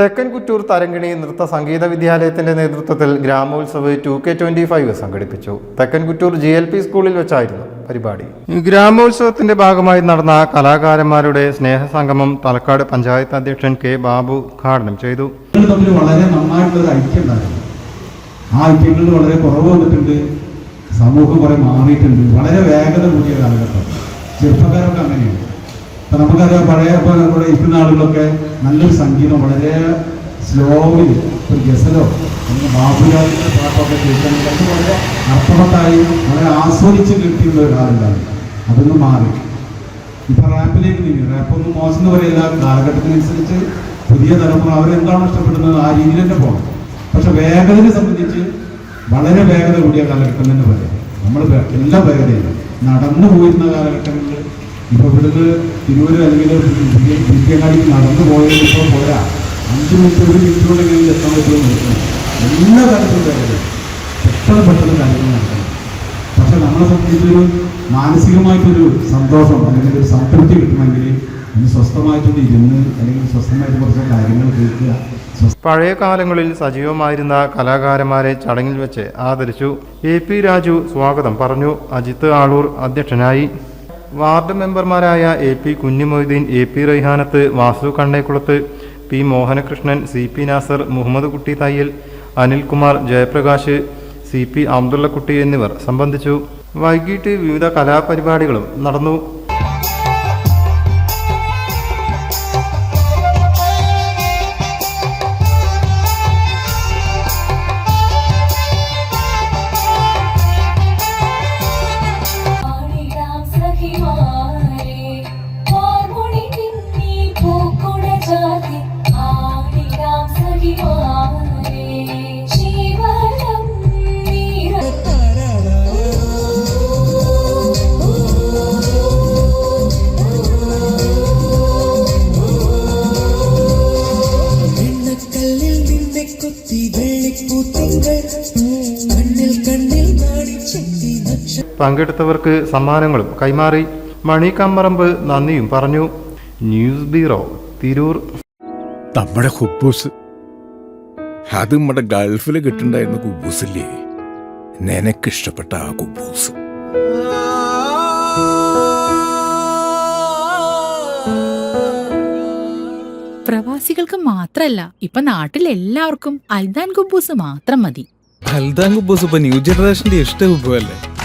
തെക്കൻ കുറ്റൂർ തരങ്കിണി നൃത്ത സംഗീത വിദ്യാലയത്തിന്റെ നേതൃത്വത്തിൽ Gramotsav two K twenty five സംഘടിപ്പിച്ചു. തെക്കൻ കുറ്റൂർ ജി എൽ പി സ്കൂളിൽ വെച്ചായിരുന്നു പരിപാടി. ഗ്രാമോത്സവത്തിന്റെ ഭാഗമായി നടന്ന കലാകാരന്മാരുടെ സ്നേഹസംഗമം തലക്കാട് പഞ്ചായത്ത് അധ്യക്ഷൻ കെ ബാബു ഉദ്ഘാടനം ചെയ്തു. വളരെ നന്നായിട്ടുള്ള ഐക്യം ആ ഐക്യങ്ങളിൽ വളരെ കുറവ് വന്നിട്ടുണ്ട്. സമൂഹം കുറെ മാറിയിട്ടുണ്ട്. വളരെ വേഗത കൂടിയ കാലഘട്ടം. ചെറുപ്പക്കാരൊക്കെ അങ്ങനെയാണ്. നമുക്കറിയാം പഴയ നമ്മുടെ ഇരിക്കുന്ന ആളുകളൊക്കെ നല്ലൊരു സംഗീതം വളരെ സ്ലോവിൽ ഒരു ഗസലോ അല്ലെങ്കിൽ ബാബുരാജിന്റെ പാട്ടൊക്കെ കേൾക്കുകയാണെങ്കിൽ അത് വളരെ അർത്ഥവത്തായി വളരെ ആസ്വദിച്ച് കിട്ടിയുള്ള ഒരാളുണ്ടാവും അതൊന്ന് അതൊന്നും മാറി. ഇപ്പൊ റാപ്പിലേക്ക് നീങ്ങി. റാപ്പൊന്നും മോശം എന്ന് പറയില്ല. കാലഘട്ടത്തിനനുസരിച്ച് പുതിയ തലമുറ അവരെന്താണോ ഇഷ്ടപ്പെടുന്നത്? ആ രീതിയിൽ തന്നെ പോകണം പക്ഷെ വേഗതയെ സംബന്ധിച്ച് വളരെ വേഗത കൂടിയ കാലഘട്ടം തന്നെ പറയാം. നമ്മൾ എല്ലാ വേഗതയിലും നടന്നു പോയിരുന്ന കാലഘട്ടങ്ങളിൽ ഇപ്പൊ ഇവിടുന്ന് തിരുവൂര് അല്ലെങ്കിൽ വിദ്യങ്ങാടിക്ക് നടന്നു പോയത് ഇപ്പോൾ പോരാ. അഞ്ച് മിനിറ്റ് ഒരു മിനിറ്റിനുള്ളിൽ എത്താൻ പറ്റുമെന്ന് നോക്കണം. എല്ലാ കാര്യത്തിലും കാര്യങ്ങൾ. പെട്ടെന്ന് പെട്ടെന്ന് കാര്യങ്ങൾ നടക്കണം. പക്ഷെ നമ്മളെ സംബന്ധിച്ചൊരു മാനസികമായിട്ടൊരു സന്തോഷം അല്ലെങ്കിൽ ഒരു സംതൃപ്തി കിട്ടണമെങ്കിൽ ഒന്ന് സ്വസ്ഥമായിട്ട് ഇരുന്ന് അല്ലെങ്കിൽ സ്വസ്ഥമായിട്ട് കുറച്ച് കാര്യങ്ങൾ കേൾക്കുക. പഴയ കാലങ്ങളിൽ സജീവമായിരുന്ന കലാകാരന്മാരെ ചടങ്ങിൽ വെച്ച് ആദരിച്ചു. എ പി രാജു സ്വാഗതം പറഞ്ഞു. അജിത് ആളൂർ അധ്യക്ഷനായി. വാർഡ് മെമ്പർമാരായ A P Kunhimoideen A P Raihanath Vasu Kannekulath P Mohanakrishnan C P Nasar Muhammad Kutty Thayyil Anilkumar Jayaprakash C P Abdullakutty എന്നിവർ സംബന്ധിച്ചു. വൈകിട്ട് വിവിധ കലാപരിപാടികളും നടന്നു. പങ്കെടുത്തവർക്ക് സമ്മാനങ്ങളും കൈമാറി മണി കമ്മറമ്പ് നന്ദിയും പറഞ്ഞു. News bureau Tirur. നമ്മുടെ ഹുബൂസ് അത് നമ്മുടെ ഗൾഫിൽ കിട്ടുണ്ടായിരുന്ന കുബൂസില്ലേ? നിനക്കിഷ്ടപ്പെട്ട ആ കുബൂസ്. പ്രവാസികൾക്ക് മാത്രല്ല ഇപ്പൊ നാട്ടിൽ എല്ലാവർക്കും അൽദാൻ കുബൂസ് മാത്രം മതി. അൽദാൻ കുബൂസ് ഇപ്പൊ ന്യൂ ജനറേഷന്റെ ഇഷ്ട കുബുവല്ലേ